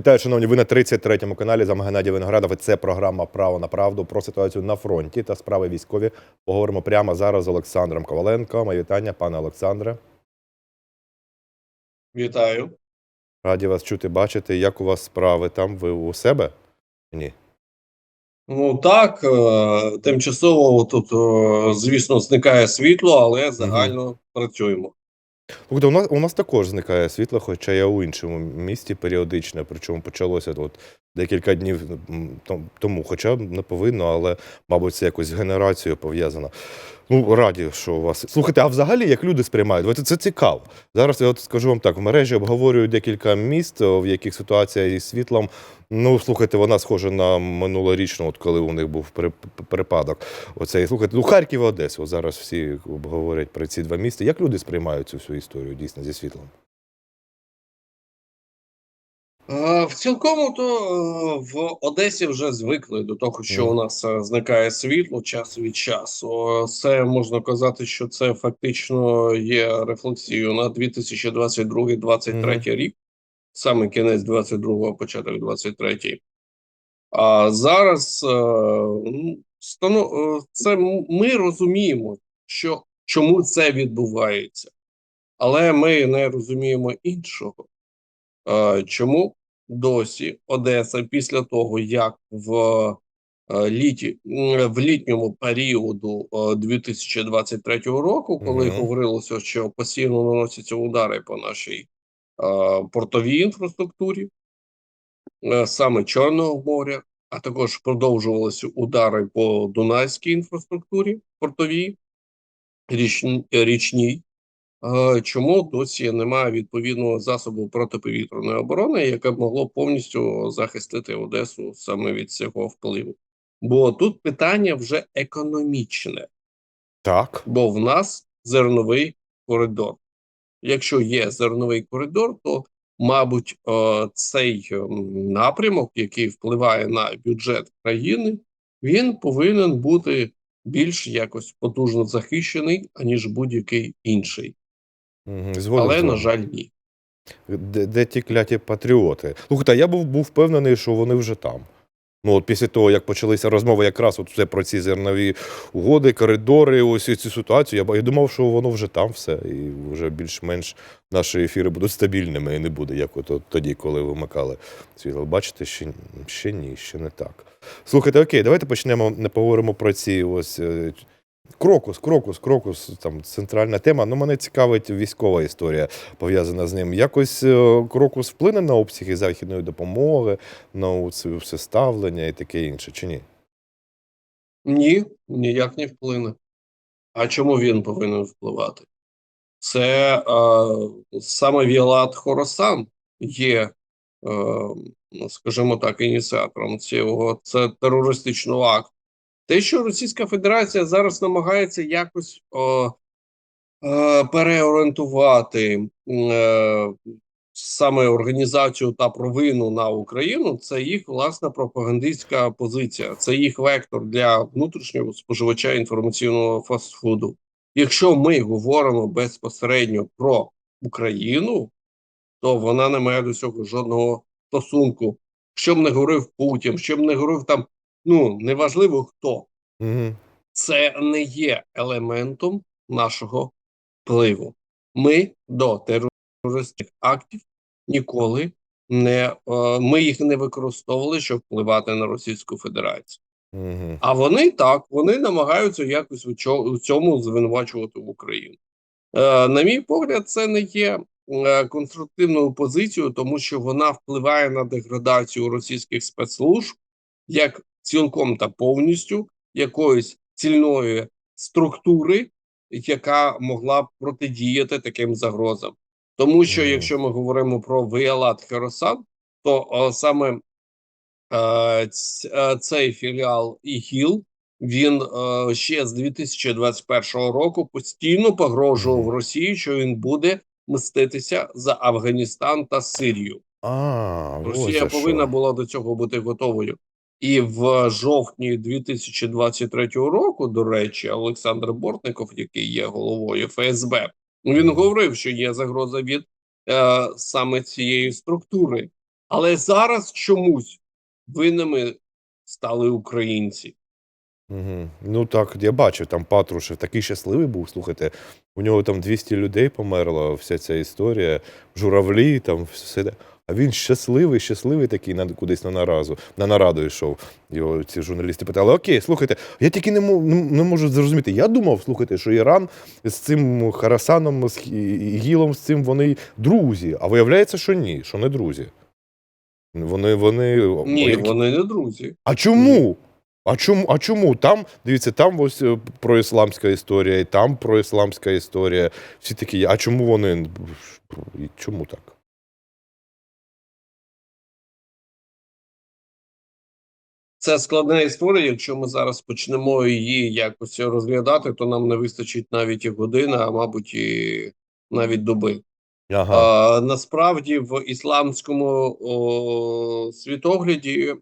Вітаю, шановні. Ви на 33-му каналі з вами Геннадій Виноградов. І це програма Право на правду про ситуацію на фронті та справи військові. Поговоримо прямо зараз з Олександром Коваленко. Моє вітання, пане Олександре. Вітаю. Раді вас чути, бачити. Як у вас справи там? Ви у себе? Ні. Ну так, е, тимчасово тут, е, звісно, зникає світло, але загально працюємо. У нас у нас також зникає світло, хоча я у іншому місті періодично. Причому почалося от декілька днів тому. Хоча не повинно, але мабуть, це якось з генерацією пов'язано. Ну, раді, що у вас. Слухайте, а взагалі як люди сприймають? Це цікаво. Зараз я от скажу вам так: в мережі обговорюю декілька міст, в яких ситуація із світлом. Ну, слухайте, вона схожа на минулорічну, от коли у них був при- припадок. Оцей слухайте, ну Харків і Одесу. Зараз всі обговорять про ці два міста. Як люди сприймають цю всю історію дійсно зі світлом? Е, В цілкому то е, в Одесі вже звикли до того, що у нас е, зникає світло час від часу. Це можна казати, що це фактично є рефлексією на 2022-2023 рік, саме кінець 22-го, початок 23-й. А зараз ну, це ми розуміємо, що чому це відбувається, але ми не розуміємо іншого. Чому досі Одеса після того, як в е, літі в літньому періоду е, 2023 року, коли Мгм. говорилося, що постійно наносяться удари по нашій е, портовій інфраструктурі, е, саме Чорного моря, а також продовжувалися удари по Дунайській інфраструктурі портовій, річні- річній. Е, Чому досі немає відповідного засобу протиповітряної оборони, яке б могло повністю захистити Одесу саме від цього впливу? Бо тут питання вже економічне, Так. бо в нас зерновий коридор. Якщо є зерновий коридор, то мабуть е, цей ем, напрямок, який впливає на бюджет країни, він повинен бути більш якось потужно захищений, аніж будь-який інший. Згоден Але з на жаль, ні. Де, де ті кляті патріоти? Слухайте, я був, був впевнений, що вони вже там. Ну, от після того, як почалися розмови якраз от все про ці зернові угоди, коридори, ось цю ситуацію, я, я думав, що воно вже там все, і вже більш-менш наші ефіри будуть стабільними, і не буде, як от, от тоді, коли вимикали світло. Бачите, ще, ще ні, ще не так. Слухайте, окей, давайте почнемо, не поговоримо про ці ось. Крокус, крокус, крокус, там центральна тема. Ну, мене цікавить військова історія пов'язана з ним. Якось е, крокус вплине на обсяги західної допомоги, на це все ставлення і таке інше, чи ні? Ні, ніяк не вплине. А чому він повинен впливати? Це е, саме Вілат Хоросан є, е, скажімо так, ініціатором цього це терористичного акту. Те, що Російська Федерація зараз намагається якось о, е, переорієнтувати е, саме організацію та провину на Україну, це їх власна пропагандистська позиція, це їх вектор для внутрішнього споживача інформаційного фастфуду. Якщо ми говоримо безпосередньо про Україну, то вона не має до цього жодного стосунку. Що б не говорив Путін, що б не говорив там, ну неважливо хто, Угу. це не є елементом нашого впливу. Ми до терористичних актів ніколи не е, ми їх не використовували, щоб впливати на Російську Федерацію. Угу. А вони так, вони намагаються якось у цьому звинувачувати в Україну. Е, на мій погляд, це не є е, конструктивною позицією, тому що вона впливає на деградацію російських спецслужб як цілком та повністю якоїсь цільної структури, яка могла б протидіяти таким загрозам. Тому що, якщо ми говоримо про Віалат Херосан, то о, саме е, е, цей філіал ІГІЛ він е, ще з 2021 року постійно погрожував. Росії, що він буде мститися за Афганістан та Сирію. А, Росія повинна була до цього бути готовою. І в жовтні 2023 року, до речі, Олександр Бортников, який є головою ФСБ, він говорив, що є загроза від е, саме цієї структури. Але зараз чомусь винними стали українці. Угу. Ну так, я бачив, там Патрушев такий щасливий був. Слухайте, у нього там 200 людей померло, вся ця історія, журавлі, там все. А він щасливий, щасливий такий на кудись на наразу, на нараду йшов. Його ці журналісти питали: Окей, слухайте, я тільки не, не можу зрозуміти. Я думав, слухайте, що Іран з цим Харасаном, з Ігілом, з цим вони друзі. А виявляється, що ні, що не друзі. Вони, вони, Ні, які- вони не друзі. а чому? А чому? А чому? Там, дивіться, там ось е, проісламська історія, і там проісламська історія. Всі такі, а чому вони? Чому так? Це складна історія. Якщо ми зараз почнемо її якось розглядати, то нам не вистачить навіть і години, а мабуть, і навіть доби. Ага. А, насправді в ісламському о, світогляді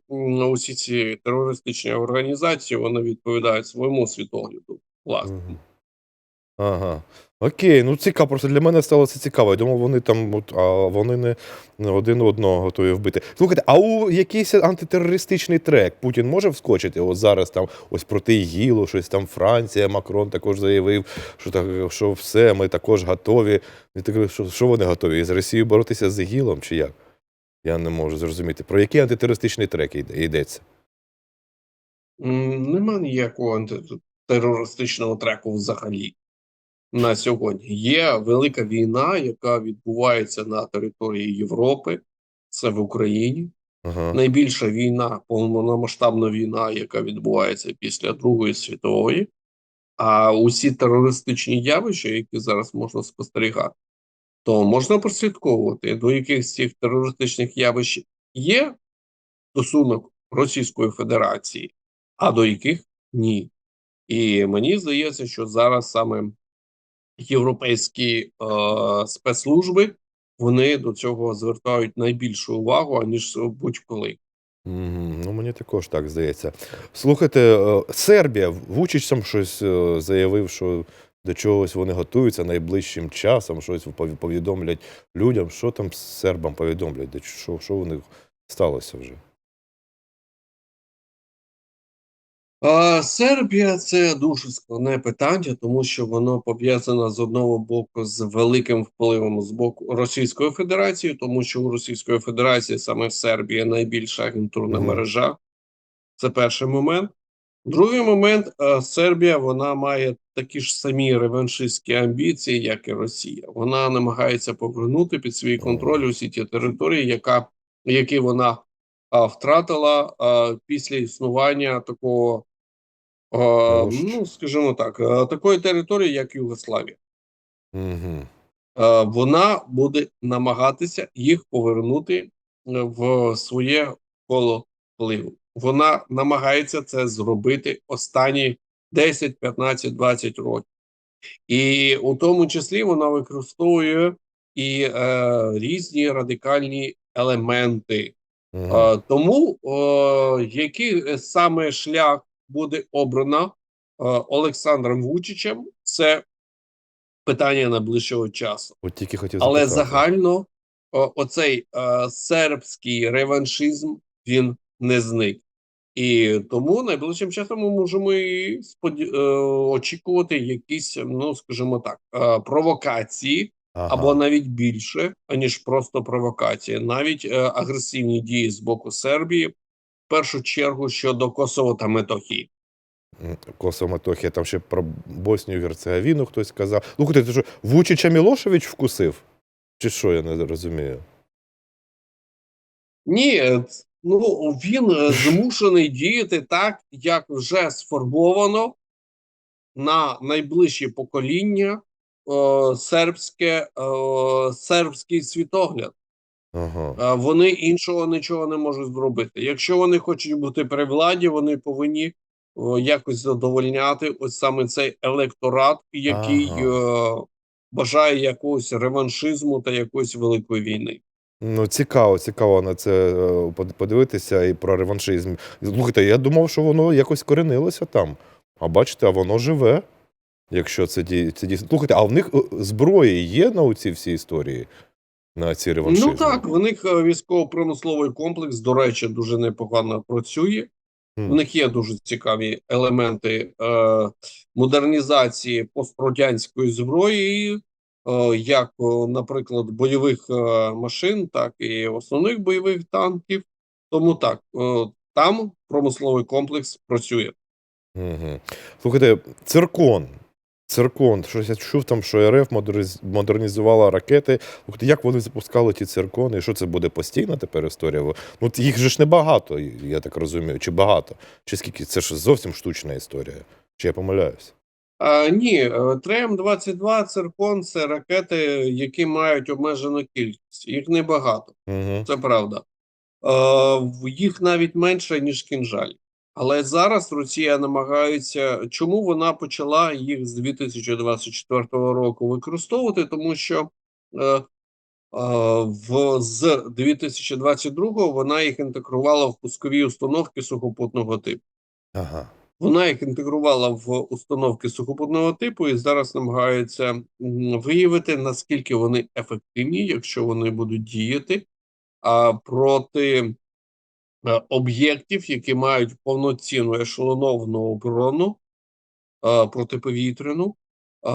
усі ці терористичні організації вони відповідають своєму світогляду. Власне, Ага. Окей, ну цікаво. Просто для мене стало це цікаво. Я думав, вони там, от, а вони не, один одного готові вбити. Слухайте, а у якийсь антитерористичний трек Путін може вскочити? От зараз там ось проти ІГІЛу, щось там Франція, Макрон також заявив, що так, що все, ми також готові. Я так, що, що вони готові? З Росією боротися з ІГІЛом чи як? Я не можу зрозуміти. Про який антитерористичний трек йдеться? Нема ніякого антитерористичного треку взагалі на сьогодні. Є велика війна, яка відбувається на території Європи. Це в Україні. Ага. найбільша війна, повномасштабна війна, яка відбувається після Другої світової. А усі терористичні явища, які зараз можна спостерігати, то можна прослідковувати, до яких з цих терористичних явищ є стосунок Російської Федерації, а до яких ні. І мені здається, що зараз саме європейські е, спецслужби вони до цього звертають найбільшу увагу, аніж будь-коли. Ну, мені також так здається. Слухайте, е, Сербія, Вучич там щось е, заявив, що до чогось вони готуються найближчим часом, щось пові- повідомлять людям. Що там сербам повідомлять? Що, що у них сталося вже? А, Сербія це дуже складне питання, тому що воно пов'язано з одного боку з великим впливом з боку Російської Федерації, тому що у Російської Федерації саме в Сербії найбільша агентурна мережа. Це перший момент. Другий момент е, Сербія вона має такі ж самі реваншистські амбіції, як і Росія. Вона намагається повернути під свій контроль усі ті території, яка, які вона а, втратила а, після існування такого, ну скажімо так, такої території, як Югославія. Угу. Е, вона буде намагатися їх повернути е, в своє коло впливу. Вона намагається це зробити останні 10, 15, 20 років. І у тому числі вона використовує і е, різні радикальні елементи. Угу. Е, тому е, який саме шлях буде обрано е, Олександром Вучичем, це питання найближчого часу. От тільки хотів Але запитати. загально оцей е, сербський реваншизм він не зник. І тому найближчим часом ми можемо і споді... е, очікувати якісь, ну скажімо так, провокації Ага. або навіть більше, аніж просто провокації, навіть агресивні дії з боку Сербії, першу чергу щодо Косово та Метохії. Косово Матохія, там ще про Боснію Герцеговіну хтось сказав. Слухайте, це що, Вучича Мілошевич вкусив? Чи що, я не розумію? Ні, е, ну він е, змушений діяти так, як вже сформовано на найближчі покоління сербське, сербський світогляд. Ага. Е, Вони іншого нічого не можуть зробити. Якщо вони хочуть бути при владі, вони повинні о, якось задовольняти ось саме цей електорат, який е, бажає якогось реваншизму та якоїсь великої війни. Ну, цікаво, цікаво на це е, подивитися і про реваншизм. Слухайте, я думав, що воно якось коренилося там. А бачите, а воно живе. Якщо це дійсно. Слухайте, а в них зброї є на оці всі історії? На ці реваншизми? Ну так, в них е, військово-промисловий комплекс, до речі, дуже непогано працює. В них є дуже цікаві елементи е, модернізації пострадянської зброї, е, як, наприклад, бойових е, машин, так і основних бойових танків. Тому так, е, там промисловий комплекс працює. Угу. Слухайте, циркон. Циркон, щось я чув там, що РФ модернізувала ракети. Як вони запускали ті циркони? І що це буде постійна тепер історія? Ну, їх же ж небагато, я так розумію. Чи багато? Чи скільки? Це ж зовсім штучна історія. Чи я помиляюсь? А, ні, е, ТРЕМ-22 «Циркон» – це ракети, які мають обмежену кількість. Їх небагато. Угу. Це правда. Е, їх навіть менше, ніж кінжалів. Але зараз Росія намагається. Чому вона почала їх з 2024 року використовувати? Тому що е, е, в, з 2022 вона їх інтегрувала в пускові установки сухопутного типу. Ага. Вона їх інтегрувала в установки сухопутного типу і зараз намагається виявити, наскільки вони ефективні, якщо вони будуть діяти а, проти об'єктів, які мають повноцінну ешелоновану оборону е, протиповітряну е,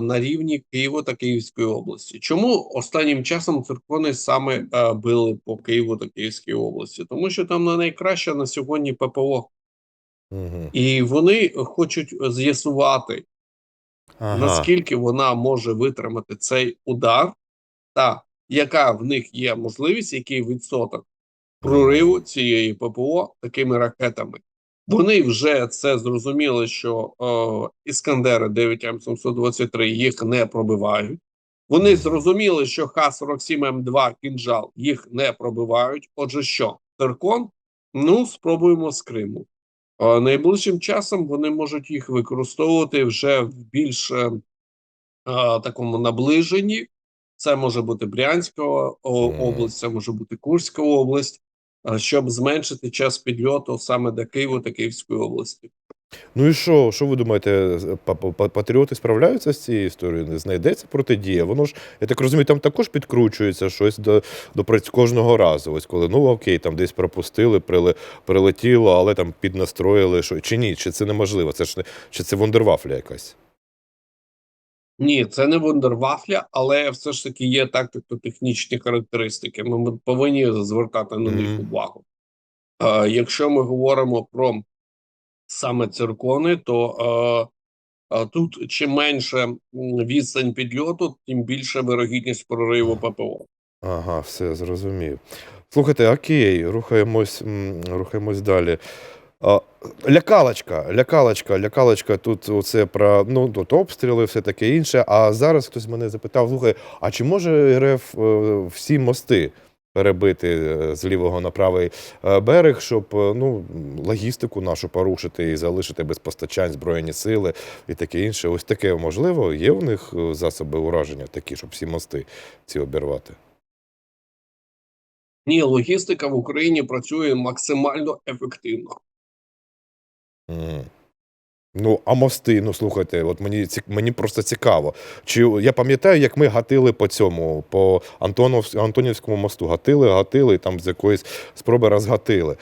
на рівні Києва та Київської області. Чому останнім часом циркони саме е, били по Києву та Київській області? Тому що там на найкраще на сьогодні ППО. Угу. І вони хочуть з'ясувати, Ага. наскільки вона може витримати цей удар, та яка в них є можливість, який відсоток прориву цієї ППО такими ракетами. Вони вже це зрозуміли, що е, Іскандери 9М723 їх не пробивають. Вони зрозуміли, що Х-47М2 кінжал їх не пробивають. Отже, що циркон? Ну, спробуємо з Криму. Е, Найближчим часом вони можуть їх використовувати вже в більш е, такому наближенні. Це може бути Брянська область, це може бути Курська область, щоб зменшити час підльоту саме до Києва та Київської області. Ну і що? Що ви думаєте, па- па- патріоти справляються з цією історією? Не знайдеться протидія? Воно ж, я так розумію, там також підкручується щось до, до праc- кожного разу. Ось коли ну окей, там десь пропустили, прили, прилетіло, але там піднастроїли. Що, чи ні? Чи це неможливо? Це ж не чи це вундервафля якась? Ні, це не вундервафля, але все ж таки є тактико-технічні характеристики. Ми, повинні звертати на них увагу. Е, якщо ми говоримо про саме циркони, то е, тут чим менше відстань підльоту, тим більше вирогідність прориву ППО. Ага, все зрозумів. Слухайте, окей, рухаємось, рухаємось далі. Лякалочка, лякалочка, лякалочка. Тут оце про ну, тут обстріли, все таке інше. А зараз хтось мене запитав: слухай, а чи може РФ е, всі мости перебити е, з лівого на правий е, берег, щоб ну, логістику нашу порушити і залишити без постачань збройні сили і таке інше? Ось таке можливо. Є у них засоби ураження такі, щоб всі мости ці обірвати? Ні, логістика в Україні працює максимально ефективно. Мгм. Ну, а мости, ну слухайте, от мені мені просто цікаво. Чи я пам'ятаю, як ми гатили по цьому, по Антонов, Антонівському мосту, гатили, гатили, і там з якоїсь спроби розгатили.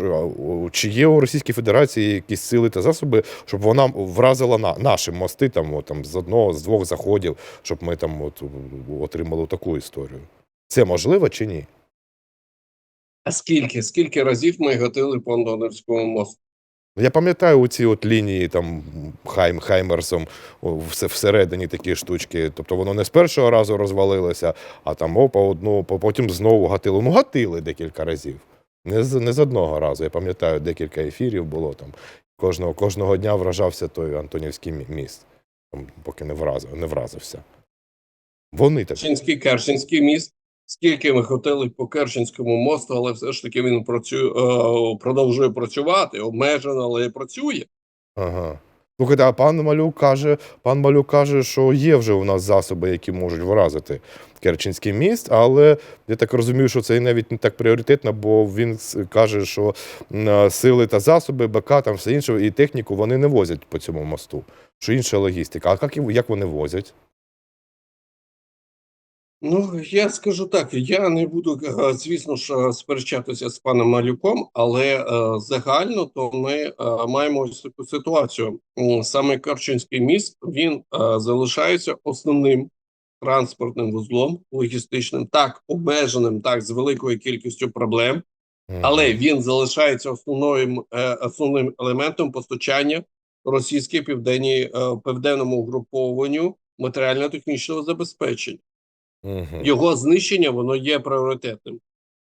О, Чи є у Російській Федерації якісь сили та засоби, щоб вона вразила на наші мости там, от, там з одного, з двох заходів, щоб ми там от, отримали таку історію? Це можливо чи ні? А скільки? Скільки разів ми гатили по Антонівському мосту? Я пам'ятаю оці от лінії там Хайм, Хаймерсом всередині такі штучки. Тобто воно не з першого разу розвалилося, а там опа одну, по- потім знову гатило. Ну, гатили декілька разів. Не з, не з одного разу. Я пам'ятаю, декілька ефірів було там. Кожного, кожного дня вражався той Антонівський міст, там, поки не, вразив, не вразився. Вони так. Керченський, Керченський міст. Скільки ми хотіли по Керченському мосту, але все ж таки він працює, е, продовжує працювати, обмежено, але працює. Ага. Слухайте, а пан Малюк каже, пан Малюк каже, що є вже у нас засоби, які можуть вразити Керченський міст, але я так розумію, що це навіть не так пріоритетно, бо він каже, що сили та засоби, БК, там все інше, і техніку вони не возять по цьому мосту. Що інша логістика. А як, як вони возять? Ну, я скажу так, я не буду, е, звісно ж, е, сперечатися з паном Малюком, але е, загально то ми маємо ось таку ситуацію. Саме Керченський міст він залишається основним транспортним вузлом логістичним, так обмеженим, так з великою кількістю проблем, але він залишається основною е, основним елементом постачання російській південній південному угрупованню матеріально-технічного забезпечення Його знищення воно є пріоритетним.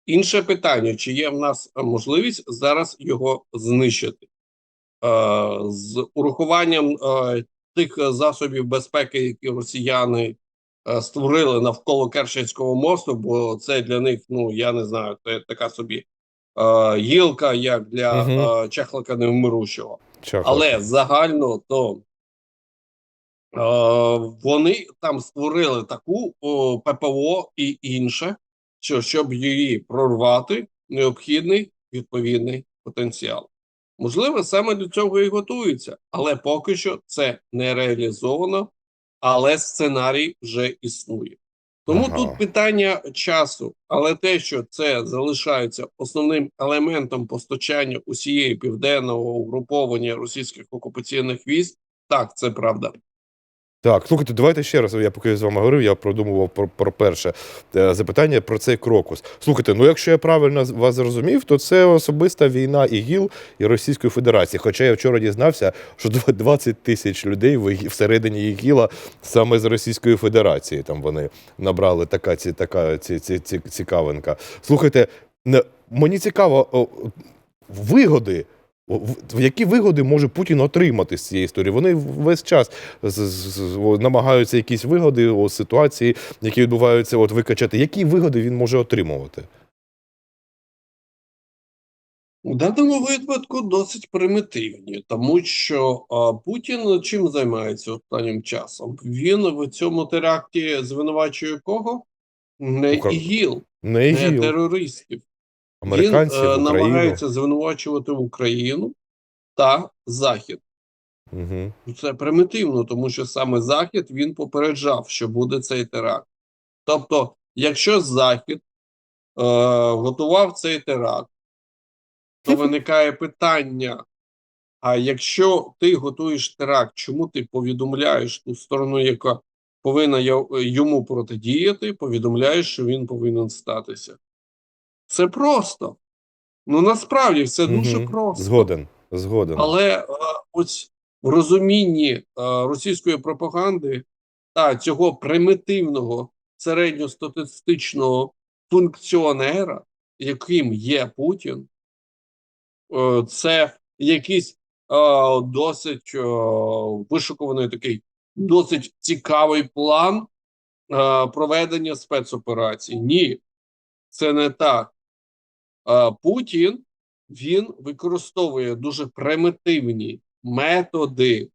Інше питання: чи є в нас можливість зараз його знищити Е, з урахуванням е, тих засобів безпеки, які росіяни е, створили навколо Керченського мосту, бо це для них, ну я не знаю, це така собі е, гілка, як для Мгм. е, чехлика невмирущого. Чахлик. Але загально то вони там створили таку о, ППО і інше, що щоб її прорвати, необхідний відповідний потенціал. Можливо, саме до цього і готуються, але поки що це не реалізовано, але сценарій вже існує. Тому Ага. тут питання часу, але те, що це залишається основним елементом постачання усієї південного угруповання російських окупаційних військ, так це правда. Так, слухайте, давайте ще раз. Я поки з вами говорив, я продумував про, про перше е, запитання про цей крокус. Слухайте, ну якщо я правильно вас зрозумів, то це особиста війна ІГІЛ і Російської Федерації. Хоча я вчора дізнався, що дв- 20 тисяч людей всередині ІГІЛа саме з Російської Федерації. Там вони набрали така, ці, така ці, ці, ці, цікавинка. Слухайте, мені цікаво, вигоди. Які вигоди може Путін отримати з цієї історії? Вони весь час намагаються якісь вигоди у ситуації, які відбуваються, от викачати. Які вигоди він може отримувати? У даному випадку досить примітивні, тому що а, Путін чим займається останнім часом? Він в цьому теракті звинувачує кого? Не ІГІЛ, Не не терористів. Американців, Він е, Україну. намагається звинувачувати Україну та Захід. Угу. Це примітивно, тому що саме Захід він попереджав, що буде цей теракт. Тобто, якщо Захід е, готував цей теракт, то виникає питання: а якщо ти готуєш теракт, чому ти повідомляєш ту сторону, яка повинна йому протидіяти, повідомляєш, що він повинен статися? Це просто. Ну насправді все дуже просто. Згоден. Згоден. Але е, ось в розумінні е, російської пропаганди та цього примітивного середньостатистичного функціонера, яким є Путін, е, це якийсь е, досить е, вишукуваний такий досить цікавий план е, проведення спецоперацій. Ні, це не так. Е, Путін він використовує дуже примітивні методи,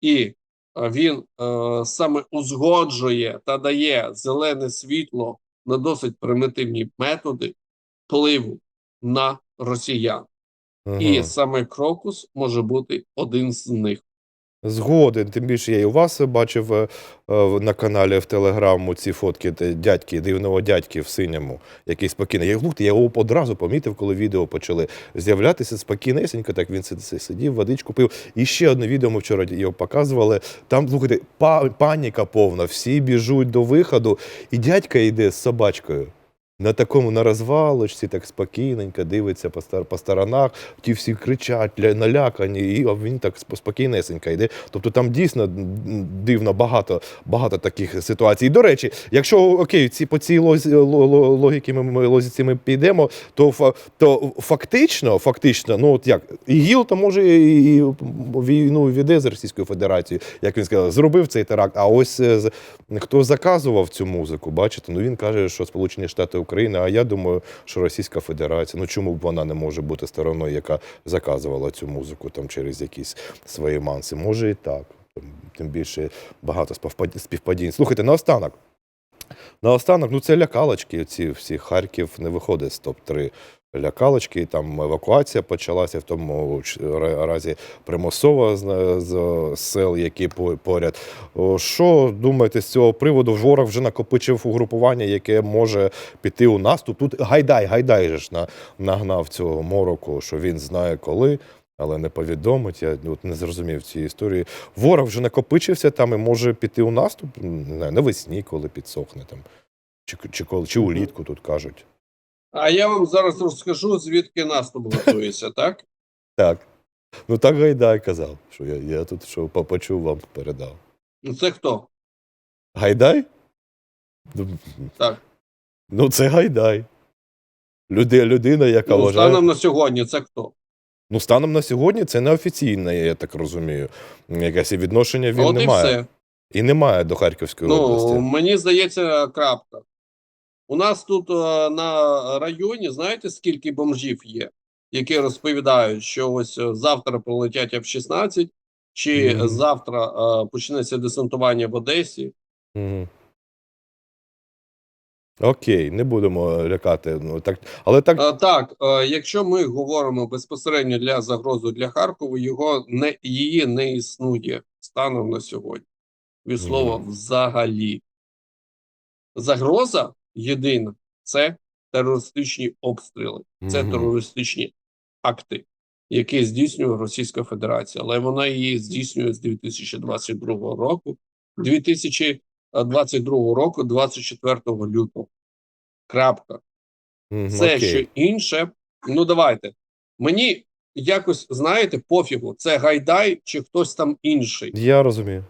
і е, він е, саме узгоджує та дає зелене світло на досить примітивні методи впливу на росіян. Мгм. І саме Крокус може бути один з них. Згоден. Тим більше я і у вас бачив е, е, на каналі в Телеграму ці фотки дядьки, дивного дядьки в синьому, який спокійний. Я, я його одразу помітив, коли відео почали з'являтися спокійнесенько. Так він сид- сид- сидів, водичку пив. І ще одне відео ми вчора його показували. Там, слухайте, паніка повна, всі біжуть до виходу, і дядька йде з собачкою. На такому на розвалочці, так спокійненько дивиться по, стар, по сторонах, ті всі кричать, ля- налякані, і а він так сп- спокійнесенько йде. Тобто там дійсно дивно багато, багато таких ситуацій. До речі, якщо окей, ці по цій лозі, ло- ло- логіки ми, лозіці ми підемо, то, то фактично, фактично, ну от як ІГІЛ, то може і, і війну веде з Російською Федерацією, як він сказав, зробив цей теракт. А ось е, хто заказував цю музику, бачите, ну він каже, що Сполучені Штати України, а я думаю, що Російська Федерація. Ну чому б вона не може бути стороною, яка заказувала цю музику там через якісь свої манси? Може і так. Тим більше багато співпадінь. Слухайте, наостанок. Наостанок, ну це лякалочки. Ці всі Харків не виходить з топ-3 лякалочки, там евакуація почалася, в тому разі примусова з, сел, які поряд. Що думаєте з цього приводу? Ворог вже накопичив угрупування, яке може піти у наступ. Тут гайдай, гайдай же ж на, нагнав цього мороку, що він знає коли. Але не повідомить. Я от не зрозумів цієї історії. Ворог вже накопичився там і може піти у наступ навесні, коли підсохне там, чи, чи, коли, чи улітку тут кажуть. А я вам зараз розкажу, звідки наступ готується, так? Так. Ну так Гайдай казав, що я, я тут що по- почув, вам передав. Ну, Це хто? Гайдай? Ну, Так. Ну, це Гайдай. Люди, людина, яка Ну, вважає. станом на сьогодні це хто? Ну, станом на сьогодні це неофіційне, я так розумію. Якесь відношення він От не і має. все. І немає до Харківської Ну, області. мені здається, крапка. У нас тут е, на районі, знаєте, скільки бомжів є, які розповідають, що ось е, завтра прилетять F-16, чи Мгм. завтра е, почнеться десантування в Одесі. Угу. Окей, не будемо лякати. Ну, так, але так. Е, Так, е, якщо ми говоримо безпосередньо для загрози для Харкова, його не її не існує станом на сьогодні. Від слова Мгм. взагалі. Загроза єдина це терористичні обстріли, це терористичні акти, які здійснює Російська Федерація, але вона її здійснює з 2022 року, 2022 року, 24 лютого. Крапка. Все, окей. що інше, ну давайте. Мені якось, знаєте, пофігу, це Гайдай чи хтось там інший. Я розумію.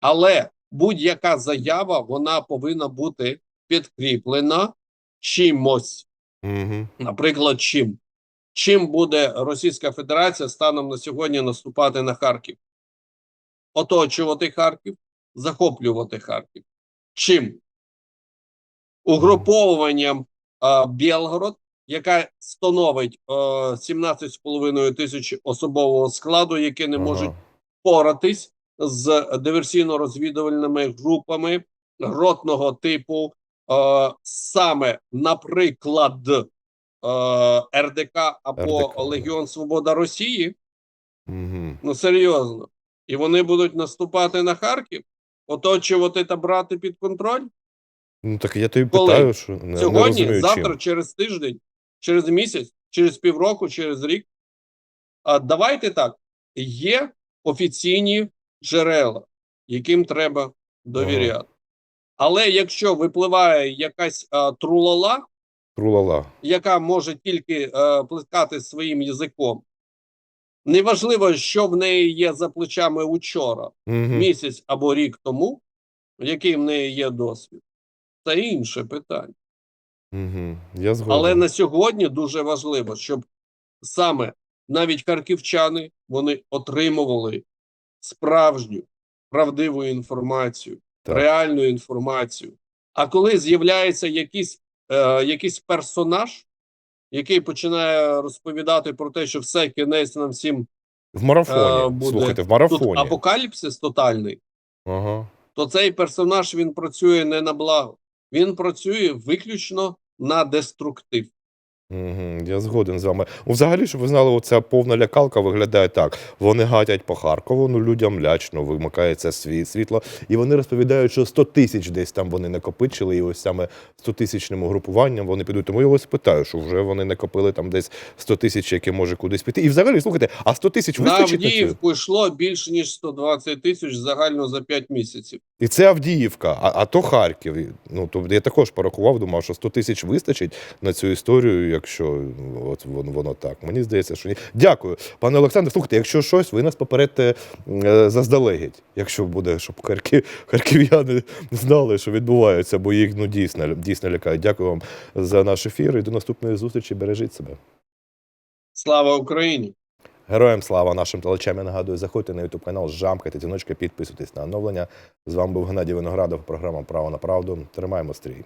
Але будь-яка заява вона повинна бути підкріплена чимось. Угу. Наприклад, чим? Чим буде Російська Федерація станом на сьогодні наступати на Харків? Оточувати Харків, захоплювати Харків. Чим? Угруповуванням а, Білгород, яка становить а, 17,5 тисяч особового складу, які не можуть впоратись з диверсійно-розвідувальними групами ротного типу, саме, наприклад, е, РДК або РДК. Легіон Свобода Росії. Угу. Ну серйозно, і вони будуть наступати на Харків, оточувати та брати під контроль Ну так я тобі Коли? питаю, що не, не сьогодні, розумію, завтра, чим. через тиждень, через місяць, через півроку, через рік. А давайте так: є офіційні джерела, яким треба довіряти. Але якщо випливає якась а, трулала, Трулала. яка може тільки е, плескати своїм язиком, неважливо, що в неї є за плечами учора, Угу. місяць або рік тому, який в неї є досвід, це інше питання. Угу. Я згоден. Але на сьогодні дуже важливо, щоб саме навіть харківчани вони отримували справжню правдиву інформацію, Так. реальну інформацію. А коли з'являється якийсь, е, якийсь персонаж, який починає розповідати про те, що все кінець нам всім В марафоні. е, буде Слухайте, в тут марафоні. апокаліпсис тотальний, Ага. то цей персонаж він працює не на благо, він працює виключно на деструктив. Угу, я згоден з вами. Ну, Взагалі, щоб ви знали, оця повна лякалка виглядає так. Вони гатять по Харкову, ну людям лячно, вимикається сві- світло. І вони розповідають, що 100 тисяч десь там вони накопичили, і ось саме 100 тисячним угрупуванням вони підуть. Тому я ось питаю, що вже вони накопили там десь 100 тисяч, яке може кудись піти. І взагалі, слухайте, а 100 тисяч вистачить на? Авдіївку йшло більше ніж 120 тисяч загально за 5 місяців. І це Авдіївка, а, а то Харків. Ну, то я також порахував, думав, що 100 тисяч вистачить на цю історію, якщо ну, от воно, воно так. Мені здається, що ні. Дякую. Пане Олександре, слухайте, якщо щось, ви нас попередьте е, заздалегідь, якщо буде, щоб харків, харків'яни знали, що відбувається, бо їх ну, дійсно, дійсно лякають. Дякую вам за наш ефір і до наступної зустрічі. Бережіть себе. Слава Україні! Героям слава нашим телечам. Я нагадую, заходьте на YouTube канал, жамкайте дзвіночки, підписуйтесь на оновлення. З вами був Геннадій Виноградов, програма Право на правду. Тримаємо стрій.